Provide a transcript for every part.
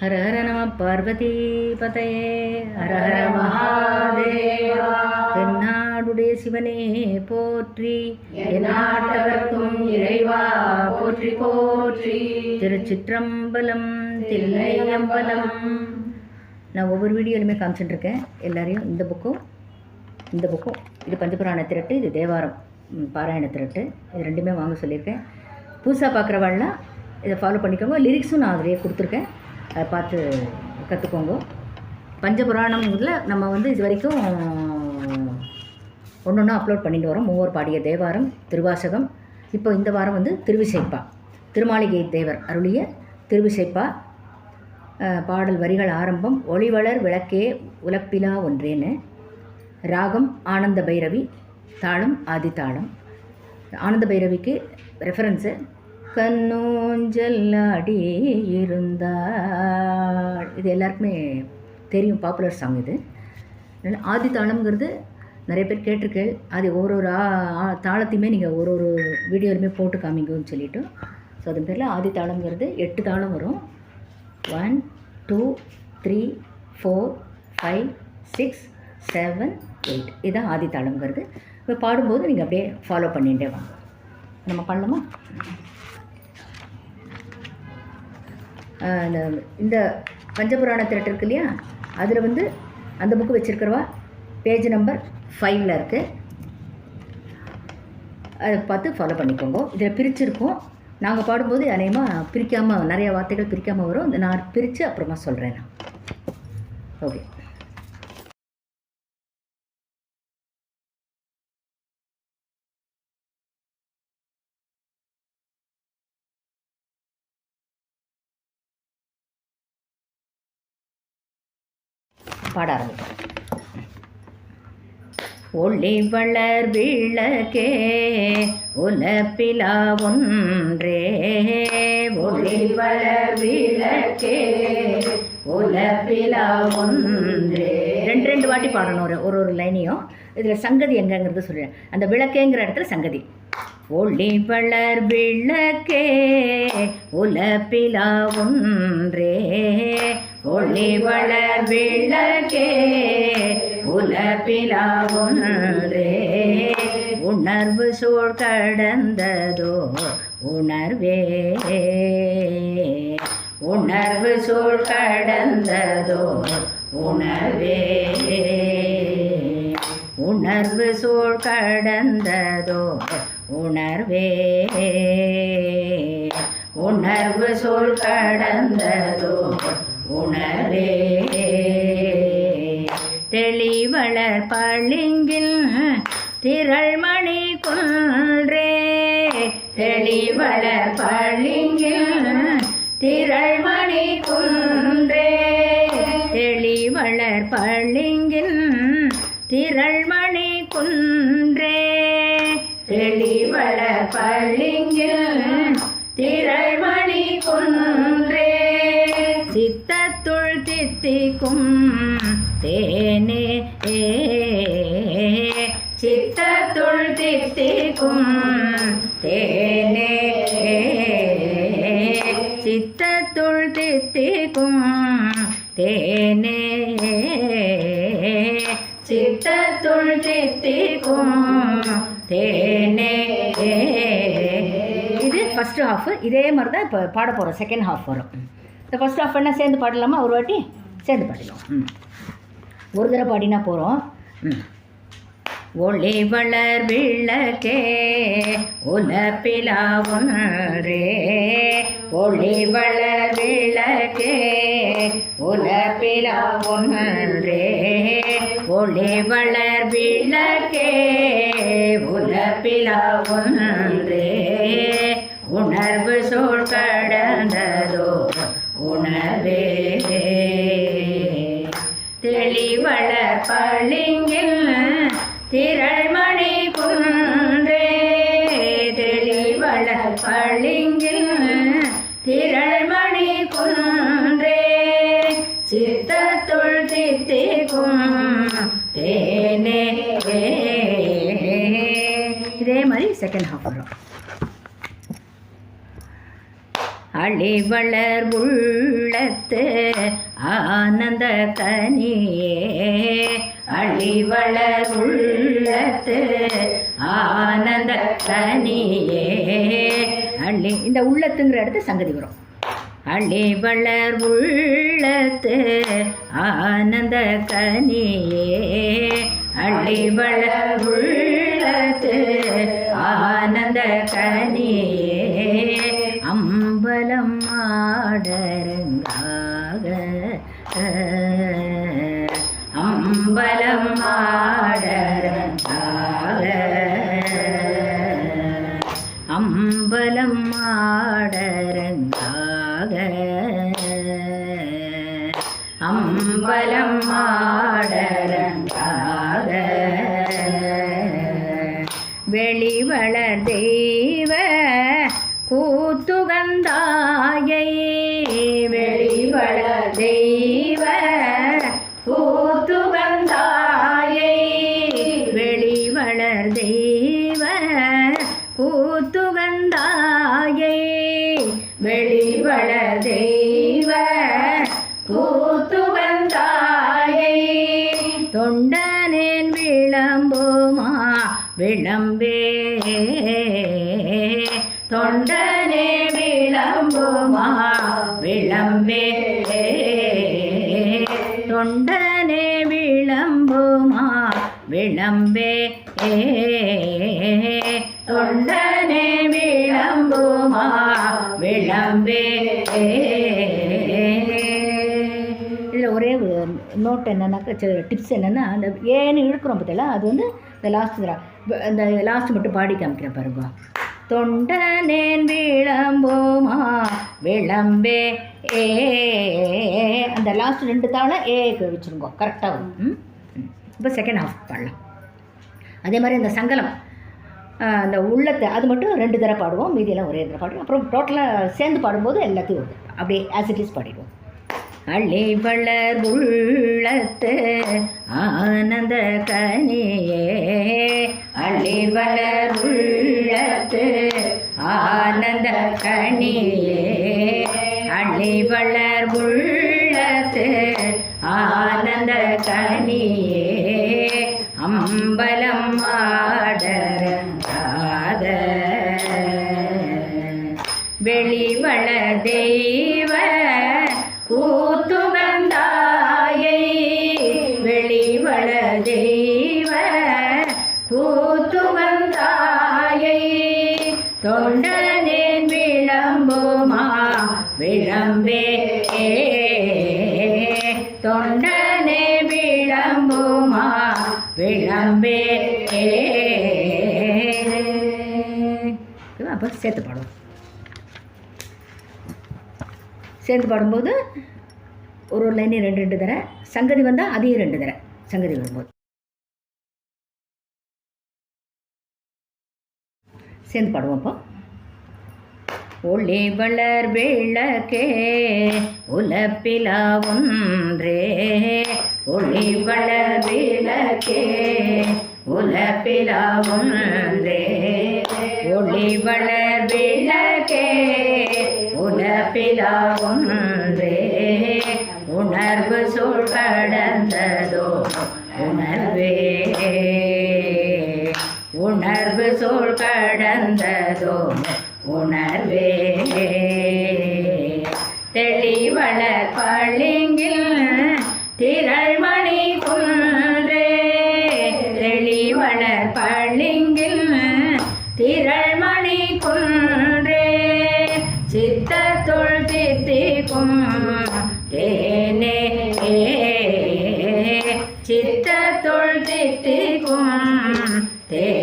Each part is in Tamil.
ஹர ஹர நம பார்வதி பதையே ஹர ஹர மகாதேவா தென்னாடுடைய சிவனே போற்றி எந்நாட்டவர்க்கும் இறைவா போற்றி போற்றி திருச்சிற்றம்பலம் தில்லையம்பலம் நான் ஒவ்வொரு வீடியோலையுமே காமிச்சிட்டு இருக்கேன் எல்லாரையும் இந்த புக்கும் இந்த புக்கும் இது பஞ்சபுராண திரட்டு இது தேவாரம் பாராயண திரட்டு இது ரெண்டுமே வாங்க சொல்லியிருக்கேன். புதுசாக பார்க்குறவாள்லாம் இதை ஃபாலோ பண்ணிக்கோங்க. லிரிக்ஸும் நான் அதிலேயே கொடுத்துருக்கேன். அதை பார்த்து கற்றுக்கோங்க பஞ்சபுராணம்ல நம்ம வந்து இது வரைக்கும் ஒன்று ஒன்றா அப்லோட் பண்ணிட்டு வரோம். மூவர் பாடிய தேவாரம் திருவாசகம். இப்போ இந்த வாரம் வந்து திருவிசைப்பா. திருமாளிகை தேவர் அருளிய திருவிசைப்பா. பாடல் வரிகள் ஆரம்பம். ஒளிவளர் விளக்கே உலப்பிலா ஒன்றேன்னு. ராகம் ஆனந்த பைரவி தாளம் ஆதி தாளம் ஆனந்த பைரவிக்கு ரெஃபரன்ஸு கண்ணூஞ்சல்லாடி இருந்தாள் இது எல்லாருக்குமே தெரியும் பாப்புலர் சாங் இது. அதனால் ஆதி தாளம்ங்கிறது நிறைய பேர் கேட்டிருக்கேள் அது ஒரு ஒரு ஆ- ஆ- தாளத்தையுமே நீங்கள் ஒரு ஒரு வீடியோலையுமே போட்டு காமிங்கன்னு சொல்லிவிட்டு ஸோ அதன் பேரில் ஆதி தாளம்ங்கிறது எட்டு தாளம் வரும். One two three four five six seven eight இதுதான் ஆதி தாளம்ங்கிறது. இப்போ பாடும்போது நீங்கள் அப்படியே ஃபாலோ பண்ணிகிட்டே வாங்க. நம்ம பண்ணலாமா? இந்த இந்த பஞ்சபுராண திரட்டு இருக்கு இல்லையா? அதில் வந்து அந்த புக்கு வச்சுருக்கிறவா? பேஜ் நம்பர் ஃபைவ்ல இருக்குது அதை பார்த்து ஃபாலோ பண்ணிக்கோங்க. இதில் பிரிச்சிருக்கோம். நாங்கள் பாடும்போது அநேகமாக பிரிக்காமல் நிறைய வார்த்தைகள் பிரிக்காமல் வரும். நான் பிரித்து அப்புறமா சொல்கிறேன் நான். ஓகே பாட ஆரம்பிக்கிறேன் ஒளி வளர் விளக்கே உலப்பிலா ஒன்றே. ஒளி வளர் விளக்கே உலப்பிலா ஒன்றே. ரெண்டு ரெண்டு வாட்டி பாடணும். ஒரு ஒரு ஒரு லைனையும். இதில் சங்கதி எங்கங்கிறது சொல்கிறேன் அந்த விளக்கேங்கிற இடத்துல சங்கதி. ஒளி வளர் விளக்கே உலப்பிலா ஒன்றே. ஒளி வளர் விளக்கே உலப்பிலா உணர்வு சூழ் கடந்ததோ உணர்வே. உணர்வு சூழ் கடந்ததோ உணர்வே. உணர்வு சூழ் கடந்ததோ உணர்வே. உணர்வு சூழ் கடந்ததோ உணர்வே தெளிவளர் பளிங்கில் திரள்மணி குன்றே. தெளிவளர் பளிங்கில் திரள்மணி குன்றே. தெளிவளர் பளிங்கில் திரள்மணி குன்றே. தெளிவளர் பளிங்கில் தித்திக்கும் தேனே ஏ சித்தத்துள் தித்திக்கும் தேனே சித்தத்துள் தித்திக்கும் தேனே சித்தத்துள் தித்திக்கும் தேனே இது ஃபஸ்ட்டு ஹாஃப் இதே மாதிரி தான் இப்போ பாட போகிறோம் செகண்ட் ஹாஃப் வரும் இந்த ஃபஸ்ட் ஹாஃப் என்ன சேர்ந்து பாடலாமா ஒரு வாட்டி சேர்ந்து பாடிடுவோம் ம். ஒரு தடவை பாடினா போகிறோம் ம். ஒளி வளர் விளக்கே உலப்பிலா ஒளி வளர் விளக்கே உலப்பிலா ஒளி வளர் விளக்கே உலப்பிலா உணர்வு சூழ் கடந்ததோ உணர்வே. வளர் பளிங்கில் திரள்மணி குன்றே. தெளிவளர் பளிங்கில் திரள்மணி குன்றே. சித்தத்துள் தித்திக்கும் தேனே. இதே மாதிரி செகண்ட் ஹாஃப் வரும். அழிவளர் உள்ளத்து ஆனந்த கனியே அழிவளர் உள்ளத்து ஆனந்த கனியே அள்ளி இந்த உள்ளத்துங்கிற இடத்து சங்கதி வரும். அழிவளர் உள்ளத்து ஆனந்த கனியே அழிவளர் உள்ளத்து ஆனந்த கனியே அம்பலம் ஆடரங்காக அம்பலம் ஆடரங்காக அம்பலம் ஆடரங்காக வெளிவளர் தெய்வ கூத்துகந்தாயை தொண்டனேன் விளம்புமா விளம்பே தொண்டனே விளம்புமா விளம்பே தொண்டனே விளம்புமா விளம்பே தொண்டனே விளம்புமா விளம்பே இதில் ஒரே ஒரு நோட் என்னன்னாக்கா டிப்ஸ் என்னென்னா அந்த ஏன்னு இழுக்கிறோம் பார்த்தீங்களா அது வந்து இந்த லாஸ்ட் இந்த லாஸ்ட் மட்டும் பாடி காமிக்கிறேன் பாருங்க. தொண்டனேன் விளம்போமா விளம்பே ஏ அந்த லாஸ்ட் ரெண்டு தாளம் ஏ வச்சுருங்கோ கரெக்டாக வரும். இப்போ செகண்ட் ஹாஃப் பாடலாம். அதே மாதிரி அந்த சங்கலம் அந்த உள்ளத்தை அது மட்டும் ரெண்டு தடவை பாடுவோம் மீதியெல்லாம் ஒரே தடவை பாடுவோம். அப்புறம் டோட்டலாக சேர்ந்து பாடும்போது எல்லாத்தையும் அப்படியே ஆஸ் இட் இஸ் பாடிடுவோம். அள்ளி வளர் உள்ளத்து ஆனந்த கனியே. அள்ளி வளர் உள்ளத்து ஆனந்த கனியே. அள்ளி வளர் உள்ளத்து ஆனந்த கனியே. அம்பலம் விளம்பே. தொண்டனே விளம்புமா? விளம்பே. அப்போ சேர்த்து பாடுவோம் சேர்த்து பாடும்போது ஒரு ஒரு லைனையும் ரெண்டு ரெண்டு தர சங்கதி வந்தால் அதையும் ரெண்டு தர சங்கதி வரும்போது. சேர்ந்து பாடுவோம் அப்போ. ஒளி வளர் விளக்கே உலப்பிலா ஒன்றே. ஒளி வளர் விளக்கே உலப்பிலா ஒன்றே. ஒளி வளர் விளக்கே உலப்பிலா ஒன்றே. உணர்வு சொல் கடந்ததோ உணர்வே. உணர்வு சொல் கடந்ததோ உணர்வே. தெளிவளர் பளிங்கில் திரள்மணி குன்றே தெளிவளர் பளிங்கில் திரள்மணி குன்றே சித்தத்துள் தித்திக்கும் தேனே. சித்தத்துள் தித்திக்கும் தே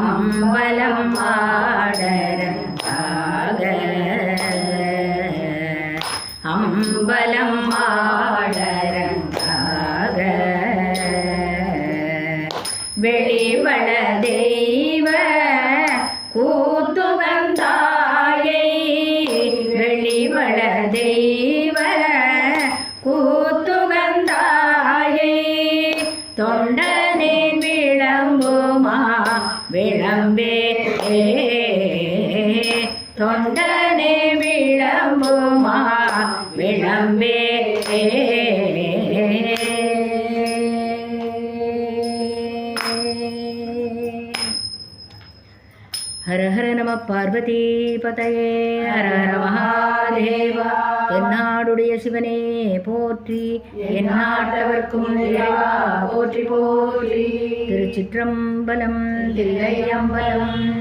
அம்பலம் ஆடரங்காக அம்பலம் ஆடரங்காக வெளிவள தெய்வ கூத்துகந்தாயை இளம்பே ஹர ஹர நம பார்வதி பதையே. ஹர ஹர மகாதேவா. என்னாடுடைய சிவனே போற்றி. என்னாட்டவர்க்கும் போற்றி போற்றி. திருச்சிற்றம்பலம் தில்லையம்பலம்